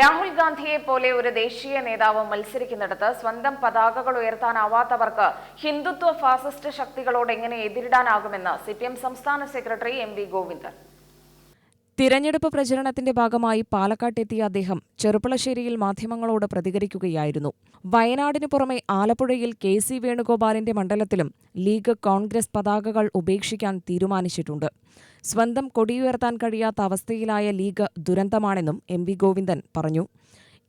രാഹുൽ ഗാന്ധിയെ പോലെ ഒരു ദേശീയ നേതാവ് മത്സരിക്കുന്നിടത്ത് സ്വന്തം പതാകകൾ ഉയർത്താനാവാത്തവർക്ക് ഹിന്ദുത്വ ഫാസിസ്റ്റ് ശക്തികളോട് എങ്ങനെ എതിരിടാനാകുമെന്ന് സി സംസ്ഥാന സെക്രട്ടറി എം വി ഗോവിന്ദൻ. തിരഞ്ഞെടുപ്പ് പ്രചരണത്തിന്റെ ഭാഗമായി പാലക്കാട്ടെത്തിയ അദ്ദേഹം ചെറുപ്പളശ്ശേരിയിൽ മാധ്യമങ്ങളോട് പ്രതികരിക്കുകയായിരുന്നു. വയനാടിനു പുറമെ ആലപ്പുഴയിൽ കെ സി വേണുഗോപാലിന്റെ മണ്ഡലത്തിലും ലീഗ് കോൺഗ്രസ് പതാകകൾ ഉപേക്ഷിക്കാൻ തീരുമാനിച്ചിട്ടുണ്ട്. സ്വന്തം കൊടിയുയർത്താൻ കഴിയാത്ത അവസ്ഥയിലായ ലീഗ് ദുരന്തമാണെന്നും എം വി ഗോവിന്ദൻ പറഞ്ഞു.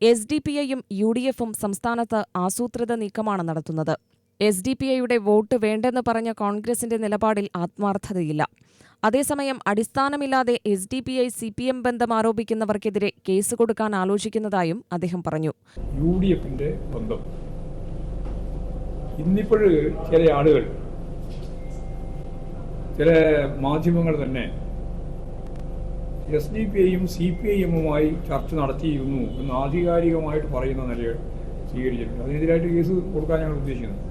എസ് ഡി പി ഐയും യു ഡി എഫും സംസ്ഥാനത്ത് ആസൂത്രിത നീക്കമാണ് നടത്തുന്നത്. എസ് ഡി പി ഐയുടെ വോട്ട് വേണ്ടെന്ന് പറഞ്ഞ കോൺഗ്രസിന്റെ നിലപാടിൽ ആത്മാർത്ഥതയില്ല. അതേസമയം അടിസ്ഥാനമില്ലാതെ S D P I C P M ബന്ധം ആരോപിക്കുന്നവർക്കെതിരെ കേസ് കൊടുക്കാൻ ആലോചിക്കുന്നതായും അദ്ദേഹം പറഞ്ഞു. യു ഡി എഫിന്റെ ബന്ധം. ഇന്നിപ്പോൾ ചില ആളുകൾ ചില മാധ്യമങ്ങൾ തന്നെ എസ് ഡി പി ഐയും സി പി ഐ എമ്മുമായി ചർച്ച നടത്തിയിരുന്നു എന്ന് ആധികാരികമായിട്ട് പറയുന്ന നിലയിൽ സ്വീകരിച്ചിട്ടുണ്ട്. അതിനെതിരായിട്ട് കേസ് കൊടുക്കാൻ ഞങ്ങൾ ഉദ്ദേശിക്കുന്നത്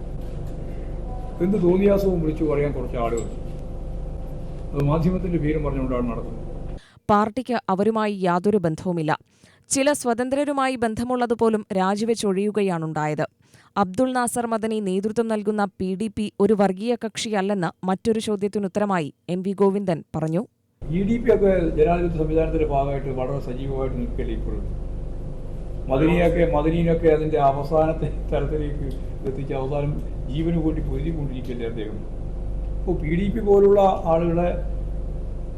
എന്ത് തോന്നിയാസവും വിളിച്ചു പറയാൻ കുറച്ച് ആളുകൾ അത് മാധ്യമത്തിന്റെ പേരും പറഞ്ഞുകൊണ്ടാണ് നടക്കുന്നത്. പാർട്ടിക്ക് അവരുമായി യാതൊരു ബന്ധവുമില്ല. ചില സ്വതന്ത്രരുമായി ബന്ധമുള്ളതുപോലും രാജിവെച്ചൊഴിയുകയാണുണ്ടായത്. അബ്ദുൾ നാസർ മദനി നേതൃത്വം നൽകുന്ന പി ഡി പി ഒരു വർഗീയ കക്ഷിയല്ലെന്ന് മറ്റൊരു ചോദ്യത്തിനുത്തരമായി എം വി ഗോവിന്ദൻ പറഞ്ഞു. ഇ ഡി പി ഒക്കെ ജനാധിപത്യ സംവിധാനത്തിന്റെ ഭാഗമായിട്ട് വളരെ സജീവമായിട്ട് നിൽക്കല്ലേ ഇപ്പോഴും? മദനിയൊക്കെ മദനീനൊക്കെ അതിന്റെ അവസാനത്തെ തരത്തിലേക്ക് എത്തിച്ച് അവസാനം ജീവന് കൂട്ടി പൊരുതിക്കൊണ്ടിരിക്കുകയല്ലേ അദ്ദേഹം? ഇപ്പോൾ പി ഡി പി പോലുള്ള ആളുകളെ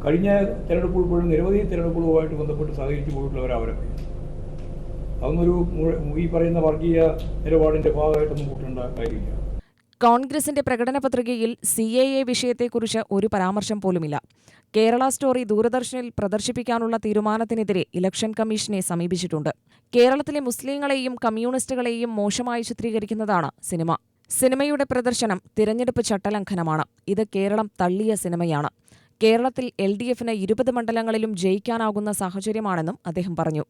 കഴിഞ്ഞ തിരഞ്ഞെടുപ്പുകൾ പോലും നിരവധി തിരഞ്ഞെടുപ്പുകളുമായിട്ട് ബന്ധപ്പെട്ട് സഹകരിച്ചു പോയിട്ടുള്ളവർ അവരൊക്കെ അതൊന്നൊരു ഈ പറയുന്ന വർഗീയ നിലപാടിന്റെ ഭാഗമായിട്ടൊന്നും കൂട്ടേണ്ട കാര്യമില്ല. കോൺഗ്രസിന്റെ പ്രകടന പത്രികയിൽ സി എ എ വിഷയത്തെക്കുറിച്ച് ഒരു പരാമർശം പോലുമില്ല. കേരള സ്റ്റോറി ദൂരദർശനിൽ പ്രദർശിപ്പിക്കാനുള്ള തീരുമാനത്തിനെതിരെ ഇലക്ഷൻ കമ്മീഷനെ സമീപിച്ചിട്ടുണ്ട്. കേരളത്തിലെ മുസ്ലിങ്ങളെയും കമ്മ്യൂണിസ്റ്റുകളെയും മോശമായി ചിത്രീകരിക്കുന്നതാണ് സിനിമ. സിനിമയുടെ പ്രദർശനം തിരഞ്ഞെടുപ്പ് ചട്ടലംഘനമാണ്. ഇത് കേരളം തള്ളിയ സിനിമയാണ്. കേരളത്തിൽ എൽ ഡി എഫിന് ഇരുപത് മണ്ഡലങ്ങളിലും ജയിക്കാനാകുന്ന സാഹചര്യമാണെന്നും അദ്ദേഹം പറഞ്ഞു.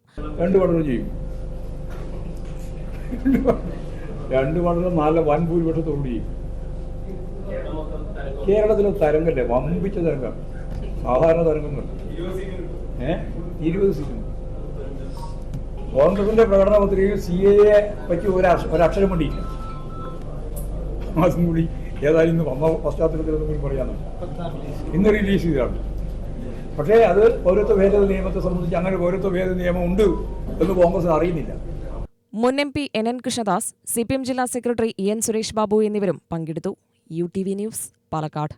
രണ്ട് വളരെ നല്ല വൻ ഭൂരിപക്ഷത്തോടു കേരളത്തിലെ തരംഗല്ലേ? വമ്പിച്ച തരംഗം. സാധാരണ തരംഗങ്ങൾ. ഏ? ഇരുപത് സീറ്റും. കോൺഗ്രസിന്റെ പ്രകടന പത്രികയിൽ സി എ പറ്റി ഒരക്ഷരം വേണ്ടിയില്ല അതും കൂടി ഏതായാലും ഇന്ന് വന്ന പശ്ചാത്തലത്തിൽ ഒന്നും കൂടി ഇന്ന് റിലീസ് ചെയ്തതാണ്. പക്ഷേ അത് പൗരത്വ ഭേദഗതി നിയമത്തെ സംബന്ധിച്ച് അങ്ങനെ പൗരത്വ ഭേദ നിയമം ഉണ്ട് എന്ന് കോൺഗ്രസ് അറിയുന്നില്ല. മുൻ M P N N Krishnadas C P M ജില്ലാ secretary E N Suresh Babu എന്നിവരും പങ്കെടുത്തു. U T V news Palakkad.